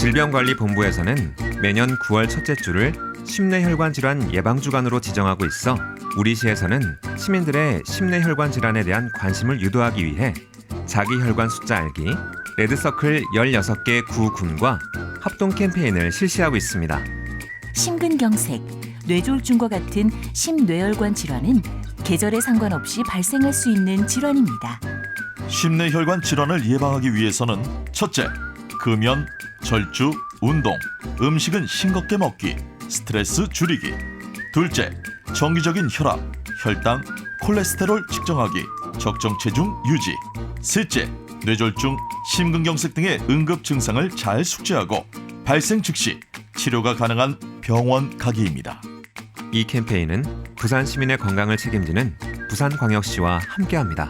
질병관리본부에서는 매년 9월 첫째 주를 심뇌혈관 질환 예방 주간으로 지정하고 있어 우리 시에서는 시민들의 심뇌혈관 질환에 대한 관심을 유도하기 위해 자기 혈관 숫자 알기, 레드서클 16개 구 군과 합동 캠페인을 실시하고 있습니다. 심근경색, 뇌졸중과 같은 심뇌혈관 질환은 계절에 상관없이 발생할 수 있는 질환입니다. 심내혈관 질환을 예방하기 위해서는 첫째, 금연, 절주, 운동, 음식은 싱겁게 먹기, 스트레스 줄이기. 둘째, 정기적인 혈압, 혈당, 콜레스테롤 측정하기, 적정 체중 유지. 셋째, 뇌졸중, 심근경색 등의 응급 증상을 잘 숙지하고 발생 즉시 치료가 가능한 병원 가기입니다. 이 캠페인은 부산 시민의 건강을 책임지는 부산광역시와 함께합니다.